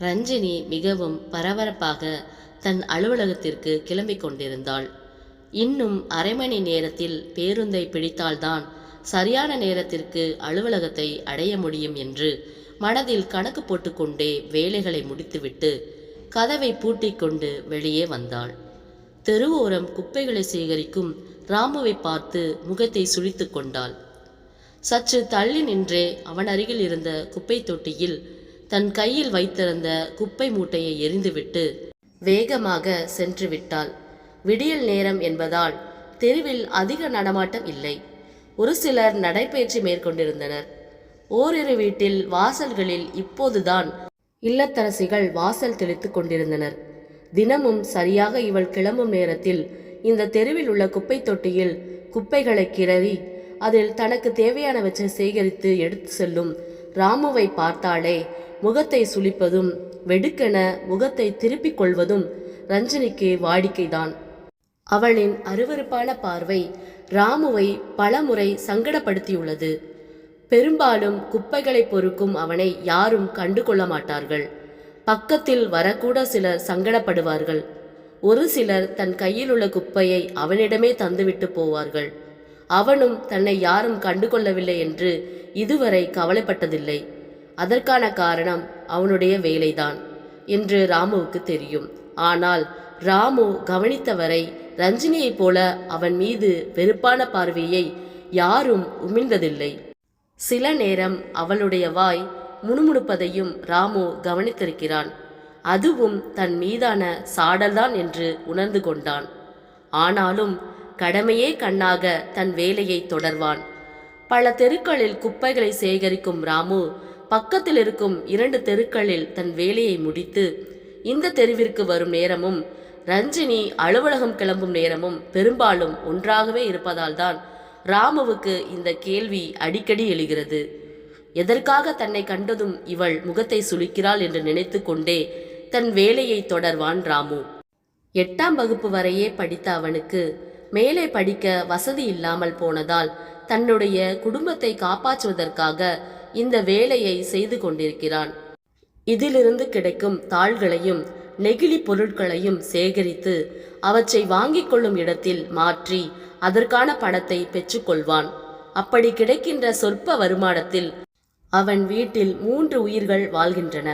ரஞ்சினி மிகவும் பரபரப்பாக தன் அலுவலகத்திற்கு கிளம்பிக் கொண்டிருந்தாள். இன்னும் அரை மணி நேரத்தில் பேருந்தை பிடித்தால்தான் சரியான நேரத்திற்கு அலுவலகத்தை அடைய முடியும் என்று மனதில் கணக்கு போட்டுக்கொண்டே வேலைகளை முடித்துவிட்டு கதவை பூட்டிக்கொண்டு வெளியே வந்தாள். தெருவோரம் குப்பைகளை சேகரிக்கும் ராமுவை பார்த்து முகத்தை சுழித்து கொண்டாள். சற்று தள்ளி நின்றே அவன் அருகில் இருந்த குப்பை தொட்டியில் தன் கையில் வைத்திருந்த குப்பை மூட்டையை எரிந்துவிட்டு வேகமாக சென்று விட்டாள் விடியல் நேரம் என்பதால் தெருவில் அதிக நடமாட்டம் இல்லை. ஒரு சிலர் நடைபயிற்சி மேற்கொண்டிருந்தனர். ஓரிரு வீட்டில் வாசல்களில் இப்போதுதான் இல்லத்தரசிகள் வாசல் தெளித்துக் கொண்டிருந்தனர். தினமும் சரியாக இவள் கிளம்பும் நேரத்தில் இந்த தெருவில் உள்ள குப்பை தொட்டியில் குப்பைகளை கிளறி அதில் தனக்கு தேவையானவற்றை சேகரித்து எடுத்து செல்லும் ராமுவை பார்த்தாலே முகத்தை சுளிப்பதும் வெடுக்கென முகத்தை திருப்பிக் கொள்வதும் ரஞ்சனிக்கு வாடிக்கைதான். அவளின் அருவருப்பான பார்வை ராமுவை பலமுறை சங்கடப்படுத்தியுள்ளது. பெரும்பாலும் குப்பைகளை பொறுக்கும் அவனை யாரும் கண்டு கொள்ள மாட்டார்கள். பக்கத்தில் வரக்கூட சிலர் சங்கடப்படுவார்கள். ஒரு சிலர் தன் கையில் உள்ள குப்பையை அவனிடமே தந்துவிட்டு போவார்கள். அவனும் தன்னை யாரும் கண்டுகொள்ளவில்லை என்று இதுவரை கவலைப்பட்டதில்லை. அதற்கான காரணம் அவனுடைய வேலைதான் என்று ராமுவுக்கு தெரியும். ஆனால் ராமு கவனித்தவரை ரஞ்சினியைப் போல அவன் மீது வெறுப்பான பார்வையை யாரும் உமிழ்ந்ததில்லை. சில நேரம் அவளுடைய வாய் முணுமுணுப்பதையும் ராமு கவனித்திருக்கிறான். அதுவும் தன் மீதான சாடல்தான் என்று உணர்ந்து கொண்டான். ஆனாலும் கடமையே கண்ணாக தன் வேலையை தொடர்வான். பல தெருக்களில் குப்பைகளை சேகரிக்கும் ராமு பக்கத்தில் இருக்கும் இரண்டு தெருக்களில் தன் வேலையை முடித்து இந்த தெருவிற்கு வரும் நேரமும் ரஞ்சினி அலுவலகம் கிளம்பும் நேரமும் பெரும்பாலும் ஒன்றாகவே இருப்பதால்தான் ராமுவுக்கு இந்த கேள்வி அடிக்கடி எழுகிறது. எதற்காக தன்னை கண்டதும் இவள் முகத்தை சுளிக்கிறாள் என்று நினைத்து கொண்டே தன் வேலையை தொடர்வான் ராமு. எட்டாம் வகுப்பு வரையே படித்த அவனுக்கு மேலே படிக்க வசதி இல்லாமல் போனதால் தன்னுடைய குடும்பத்தை காப்பாற்றுவதற்காக இந்த வேலையை செய்து கொண்டிருக்கிறான். இதிலிருந்து கிடைக்கும் தாள்களையும் நெகிழி பொருட்களையும் சேகரித்து அவற்றை வாங்கிக் கொள்ளும் இடத்தில் மாற்றி அதற்கான பணத்தை பெற்றுக்கொள்வான். அப்படி கிடைக்கின்ற சொற்ப வருமானத்தில் அவன் வீட்டில் மூன்று உயிர்கள் வாழ்கின்றன.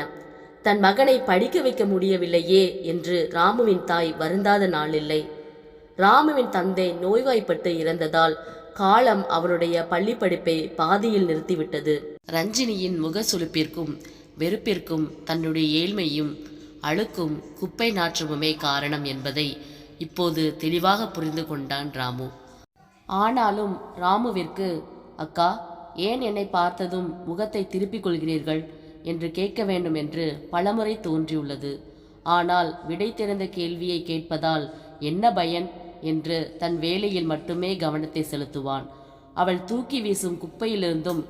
தன் மகனை படிக்க வைக்க முடியவில்லையே என்று ராமுவின் தாய் வருந்தாத நாளில்லை. ராமுவின் தந்தை நோய்வாய்ப்பட்டு இறந்ததால் காலம் அவனுடைய பள்ளிப்படிப்பை பாதியில் நிறுத்திவிட்டது. ரஞ்சினியின் முக சுளிப்பிற்கும் வெறுப்பிற்கும் தன்னுடைய ஏழ்மையும் அழுக்கும் குப்பை நாற்றமுமே காரணம் என்பதை இப்போது தெளிவாக புரிந்து கொண்டான் ராமு. ஆனாலும் ராமுவிற்கு அக்கா ஏன் என்னை பார்த்ததும் முகத்தை திருப்பிக் கொள்கிறீர்கள் என்று கேட்க வேண்டும் என்று பலமுறை தோன்றியுள்ளது. ஆனால் விடை தெரிந்த கேள்வியை கேட்பதால் என்ன பயன்? என்று தன் வேலையில் மட்டுமே கவனத்தை செலுத்துவான். அவள் தூக்கி வீசும் குப்பையிலிருந்தும்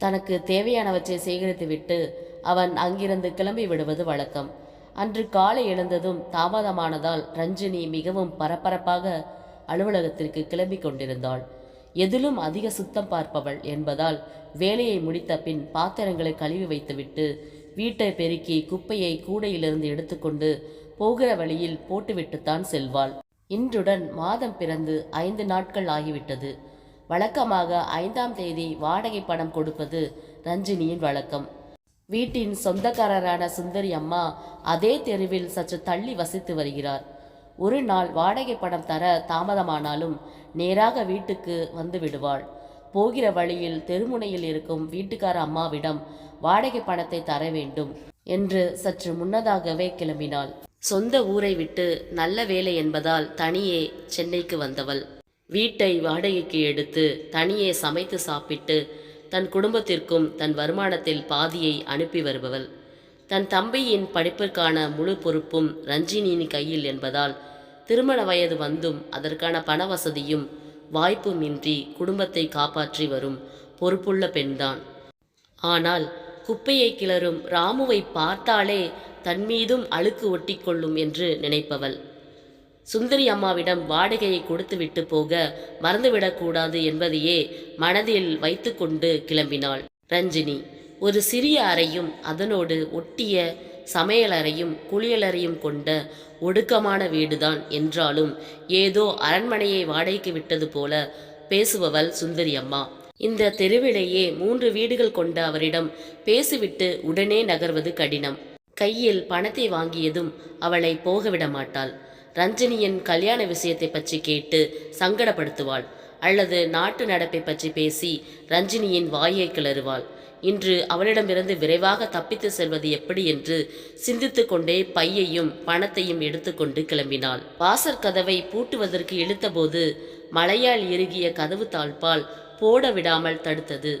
தனக்கு தேவையானவற்றை சேகரித்துவிட்டு அவன் அங்கிருந்து கிளம்பி விடுவது வழக்கம். அன்று காலை எழுந்ததும் தாமதமானதால் ரஞ்சினி மிகவும் பரபரப்பாக அலுவலகத்திற்கு கிளம்பி கொண்டிருந்தாள். எதிலும் அதிக சுத்தம் பார்ப்பவள் என்பதால் வேலையை முடித்த பின் பாத்திரங்களை கழுவி வைத்துவிட்டு வீட்டை பெருக்கி குப்பையை கூடையிலிருந்து எடுத்துக்கொண்டு போகிற வழியில் போட்டுவிட்டுத்தான் செல்வாள். இன்றுடன் மாதம் பிறந்து ஐந்து நாட்கள் ஆகிவிட்டது. வழக்கமாக ஐந்தாம் தேதி வாடகை பணம் கொடுப்பது ரஞ்சினியின் வழக்கம். வீட்டின் சொந்தக்காரரான சுந்தரி அம்மா அதே தெருவில் சற்று தள்ளி வசித்து வருகிறார். ஒரு நாள் வாடகை பணம் தர தாமதமானாலும் நேராக வீட்டுக்கு வந்து விடுவாள். போகிற வழியில் தெருமுனையில் இருக்கும் வீட்டுக்கார அம்மாவிடம் வாடகை பணத்தை தர வேண்டும் என்று சற்று முன்னதாகவே கிளம்பினாள். சொந்த ஊரை விட்டு நல்ல வேலை என்பதால் தனியே சென்னைக்கு வந்தவள். வீட்டை வாடகைக்கு எடுத்து தனியே சமைத்து சாப்பிட்டு தன் குடும்பத்திற்கும் தன் வருமானத்தில் பாதியை அனுப்பி வருபவள். தன் தம்பியின் படிப்பிற்கான முழு பொறுப்பும் ரஞ்சினியின் கையில் என்பதால் திருமண வயது வந்தும் அதற்கான பண வசதியும் வாய்ப்பும் இன்றி குடும்பத்தை காப்பாற்றி வரும் பொறுப்புள்ள பெண்தான். ஆனால் குப்பையை கிளறும் ராமுவை பார்த்தாலே தன்மீதும் அழுக்கு ஒட்டிக்கொள்ளும் என்று நினைப்பவள். சுந்தரி அம்மாவிடம் வாடகையை கொடுத்துவிட்டு போக மறந்துவிடக்கூடாது என்பதையே மனதில் வைத்துக்கொண்டு கிளம்பினாள். ரஞ்சினி ஒரு சிறிய அறையும் அதனோடு ஒட்டிய சமையலறையும் குளியலறையும் கொண்ட ஒடுக்கமான வீடுதான் என்றாலும் ஏதோ அரண்மனையை வாடகைக்கு விட்டது போல பேசுபவள் சுந்தரி அம்மா. இந்த தெருவிலேயே மூன்று வீடுகள் கொண்ட அவரிடம் பேசிவிட்டு உடனே நகர்வது கடினம். கையில் பணத்தை வாங்கியதும் அவளை போகவிட மாட்டாள் ரஞ்சினியின் கல்யாண விஷயத்தை பற்றி கேட்டு சங்கடப்படுத்துவாள். அல்லது நாட்டு நடப்பை பற்றி பேசி ரஞ்சினியின் வாயை கிளறுவாள். இன்று அவளிடமிருந்து விரைவாக தப்பித்து செல்வது எப்படி என்று சிந்தித்து கொண்டே பையையும் பணத்தையும் எடுத்துக்கொண்டு கிளம்பினாள். வாசற் கதவை பூட்டுவதற்கு இழுத்தபோது மலையால் இறுகிய கதவு தாழ்பால் போட விடாமல் தடுத்தது.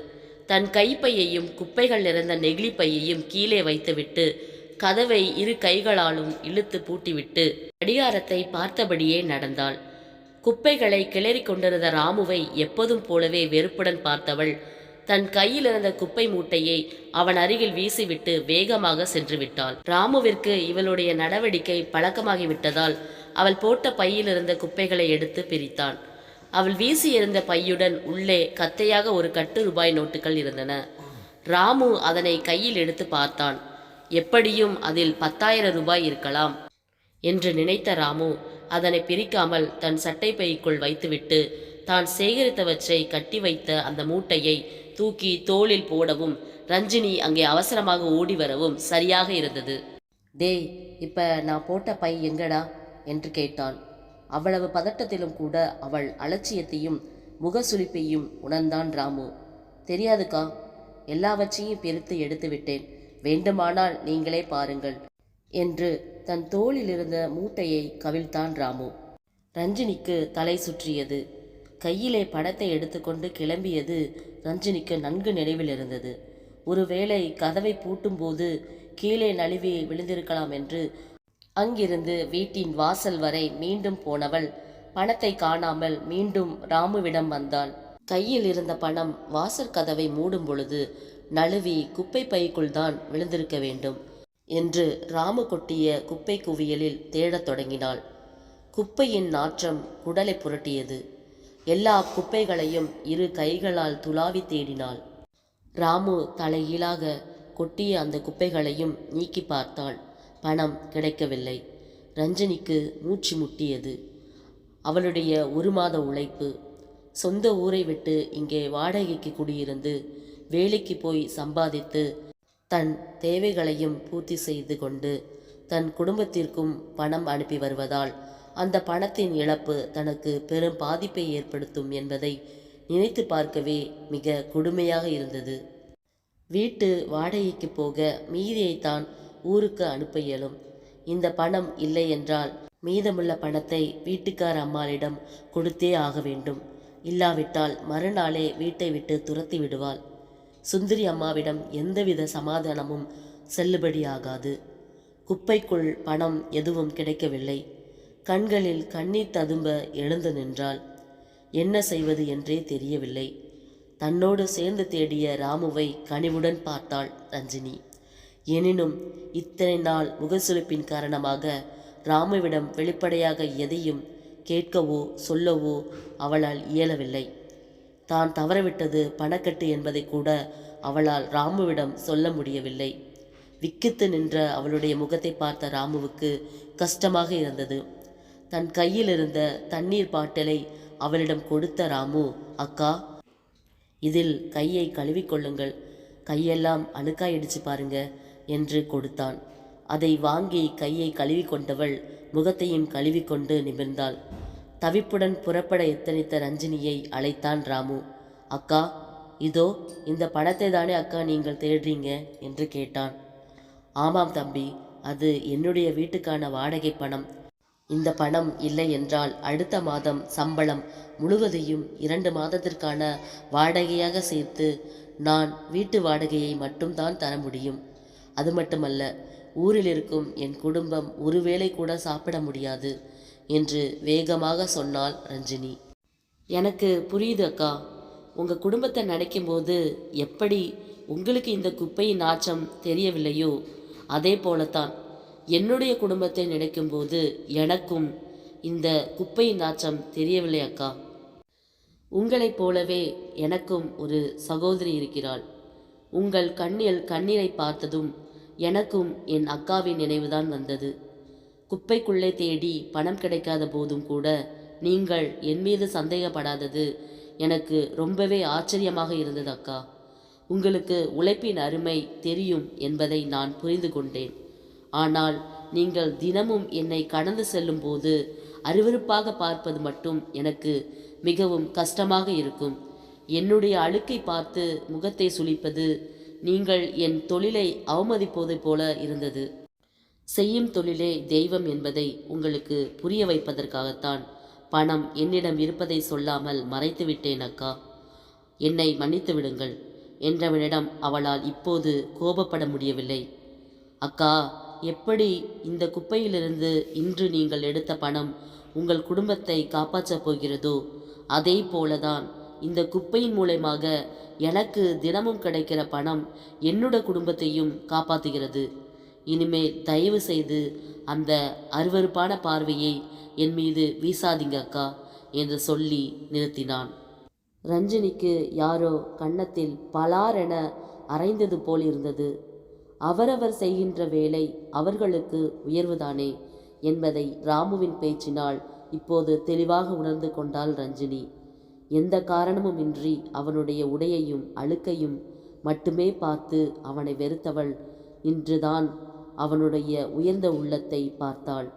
தன் கைப்பையையும் குப்பைகள் நிறைந்த நெகிழி பையையும் கீழே வைத்துவிட்டு கதவை இரு கைகளாலும் இழுத்து பூட்டிவிட்டு கடிகாரத்தை பார்த்தபடியே நடந்தாள். குப்பைகளை கிளறி கொண்டிருந்த ராமுவை எப்போதும் போலவே வெறுப்புடன் பார்த்தவள் தன் கையில் இருந்த குப்பை மூட்டையை அவன் அருகில் வீசிவிட்டு வேகமாக சென்று விட்டாள் ராமுவிற்கு இவளுடைய நடவடிக்கை பழக்கமாகிவிட்டதால் அவள் போட்ட பையில் இருந்த குப்பைகளை எடுத்து பிரித்தான். அவள் வீசியிருந்த பையுடன் உள்ளே கத்தையாக ஒரு கட்டு ரூபாய் நோட்டுகள் இருந்தன. ராமு அதனை கையில் எடுத்து பார்த்தான். எப்படியும் அதில் பத்தாயிரம் ரூபாய் இருக்கலாம் என்று நினைத்த ராமு அதனை பிரிக்காமல் தன் சட்டை பைக்குள் வைத்துவிட்டு தான் சேகரித்தவற்றை கட்டி வைத்த அந்த மூட்டையை தூக்கி தோளில் போடவும் ரஞ்சினி அங்கே அவசரமாக ஓடி வரவும் சரியாக இருந்தது. டேய் இப்ப நான் போட்ட பை எங்கடா? என்று கேட்டான். அவ்வளவு பதட்டத்திலும் கூட அவள் அலட்சியத்தையும் முகசுளிப்பையும் உணர்ந்தான் ராமு. தெரியாதுக்கா எல்லாவற்றையும் பிரித்து எடுத்து விட்டேன் வேண்டுமானால் நீங்களே பாருங்கள் என்று தன் தோளில் இருந்த மூட்டையை கவிழ்த்தான் ராமு. ரஞ்சினிக்கு தலை சுற்றியது. கையிலே படத்தை எடுத்துக்கொண்டு கிளம்பியது ரஞ்சினிக்கு நன்கு நினைவில் இருந்தது ஒருவேளை கதவை பூட்டும்போது கீழே நழுவி விழுந்திருக்கலாம் என்று. அங்கிருந்து வீட்டின் வாசல் வரை மீண்டும் போனவள் பணத்தை காணாமல் மீண்டும் ராமுவிடம் வந்தாள். கையில் இருந்த பணம் வாசற் கதவை மூடும் பொழுது நழுவி குப்பை பைக்குள் தான் விழுந்திருக்க வேண்டும் என்று ராமு கொட்டிய குப்பை குவியலில் தேடத் தொடங்கினாள். குப்பையின் நாற்றம் குடலை புரட்டியது. எல்லா குப்பைகளையும் இரு கைகளால் துளாவி தேடினாள். ராமு தலைகீழாக கொட்டிய அந்த குப்பைகளையும் நீக்கி பார்த்தாள். பணம் கிடைக்கவில்லை. ரஞ்சனிக்கு மூச்சு முட்டியது. அவளுடைய ஒரு மாத உழைப்பு. சொந்த ஊரை விட்டு இங்கே வாடகைக்கு குடியிருந்து வேலைக்கு போய் சம்பாதித்து தன் தேவைகளையும் பூர்த்தி செய்து கொண்டு தன் குடும்பத்திற்கும் பணம் அனுப்பி வருவதால் அந்த பணத்தின் இழப்பு தனக்கு பெரும் பாதிப்பை ஏற்படுத்தும் என்பதை நினைத்து பார்க்கவே மிக கொடுமையாக இருந்தது. வீட்டு வாடகைக்கு போக மீதியைத்தான் ஊருக்கு அனுப்ப இயலும். இந்த பணம் இல்லை என்றால் மீதமுள்ள பணத்தை வீட்டுக்கார அம்மாளிடம் கொடுத்தே ஆக வேண்டும். இல்லாவிட்டால் மறுநாளே வீட்டை விட்டு துரத்தி விடுவாள். சுந்தரி அம்மாவிடம் எந்தவித சமாதானமும் செல்லுபடியாகாது. குப்பைக்குள் பணம் எதுவும் கிடைக்கவில்லை. கண்களில் கண்ணீர் ததும்ப எழுந்து நின்றாள். என்ன செய்வது என்றே தெரியவில்லை. தன்னோடு சேர்ந்து தேடிய ராமுவை கனிவுடன் பார்த்தாள் ரஞ்சினி. எனினும் இத்தனை நாள் முகசுழிப்பின் காரணமாக ராமுவிடம் வெளிப்படையாக எதையும் கேட்கவோ சொல்லவோ அவளால் இயலவில்லை. தான் தவறவிட்டது பணக்கட்டு என்பதை கூட அவளால் ராமுவிடம் சொல்ல முடியவில்லை. விக்கித்து நின்ற அவளுடைய முகத்தை பார்த்த ராமுவுக்கு கஷ்டமாக இருந்தது. தன் கையில் இருந்த தண்ணீர் பாட்டிலை அவளிடம் கொடுத்த ராமு அக்கா இதில் கையை கழுவிக்கொள்ளுங்கள் கையெல்லாம் அழுக்காயிடுச்சு பாருங்க என்று கொடுத்தான். அதை வாங்கி கையை கழுவிக்கொண்டவள் முகத்தையும் கழுவிக்கொண்டு நிமிர்ந்தாள். தவிப்புடன் புறப்பட எத்தனித்த ரஞ்சினியை அழைத்தான் ராமு. அக்கா இதோ இந்த பணத்தை தானே அக்கா நீங்கள் தேடுறீங்க? என்று கேட்டான். ஆமாம் தம்பி அது என்னுடைய வீட்டுக்கான வாடகை பணம். இந்த பணம் இல்லை என்றால் அடுத்த மாதம் சம்பளம் முழுவதையும் இரண்டு மாதத்திற்கான வாடகையாக சேர்த்து நான் வீட்டு வாடகையை மட்டும்தான் தர முடியும். அது மட்டுமல்ல ஊரில் இருக்கும் என் குடும்பம் ஒருவேளை கூட சாப்பிட முடியாது. என்று வேகமாக சொன்னாள் ரஞ்சினி. எனக்கு புரியுது அக்கா. உங்கள் குடும்பத்தை நினைக்கும்போது எப்படி உங்களுக்கு இந்த குப்பையின் நாச்சம் தெரியவில்லையோ? அதே போலத்தான் என்னுடைய குடும்பத்தை நினைக்கும்போது எனக்கும் இந்த குப்பையின் நாச்சம் தெரியவில்லை அக்கா. உங்களைப் போலவே எனக்கும் ஒரு சகோதரி இருக்கிறாள். உங்கள் கண்ணில் கண்ணீரை பார்த்ததும் எனக்கும் என் அக்காவின் நினைவுதான் வந்தது. குப்பைக்குள்ளே தேடி பணம் கிடைக்காத போதும் கூட நீங்கள் என் மீது சந்தேகப்படாதது எனக்கு ரொம்பவே ஆச்சரியமாக இருந்தது அக்கா. உங்களுக்கு உழைப்பின் அருமை தெரியும் என்பதை நான் புரிந்து கொண்டேன். ஆனால் நீங்கள் தினமும் என்னை கடந்து செல்லும்போது அருவருப்பாக பார்ப்பது மட்டும் எனக்கு மிகவும் கஷ்டமாக இருக்கும். என்னுடைய அழுக்கை பார்த்து முகத்தை சுளிப்பது நீங்கள் என் தொழிலை அவமதிப்பது போல இருந்தது. செய்யும் தொழிலே தெய்வம் என்பதை உங்களுக்கு புரிய வைப்பதற்காகத்தான் பணம் என்னிடம் இருப்பதை சொல்லாமல் மறைத்துவிட்டேன் அக்கா. என்னை மன்னித்து விடுங்கள். என்றவனிடம் அவளால் இப்போது கோபப்பட முடியவில்லை. அக்கா எப்படி இந்த குப்பையிலிருந்து இன்று நீங்கள் எடுத்த பணம் உங்கள் குடும்பத்தை காப்பாற்றப் போகிறதோ அதே போலதான் இந்த குப்பையின் மூலயமாக எனக்கு தினமும் கிடைக்கிற பணம் என்னோட குடும்பத்தையும் காப்பாற்றுகிறது இனிமேல் தயவு செய்து அந்த அருவருப்பான பார்வையை என் மீது வீசாதீங்க அக்கா என்று சொல்லி நிறுத்தினான். ரஞ்சினிக்கு யாரோ கன்னத்தில் பலாரென அரைந்தது போல் இருந்தது அவரவர் செய்கின்ற வேலை அவர்களுக்கு உயர்வுதானே என்பதை ராமுவின் பேச்சினால் இப்போது தெளிவாக உணர்ந்து கொண்டாள் ரஞ்சினி. எந்த காரணமும் இன்றி அவனுடைய உடையையும் அழுக்கையும் மட்டுமே பார்த்து அவனை வெறுத்தவள் இன்றுதான் அவனுடைய உயர்ந்த உள்ளத்தை பார்த்தாள்.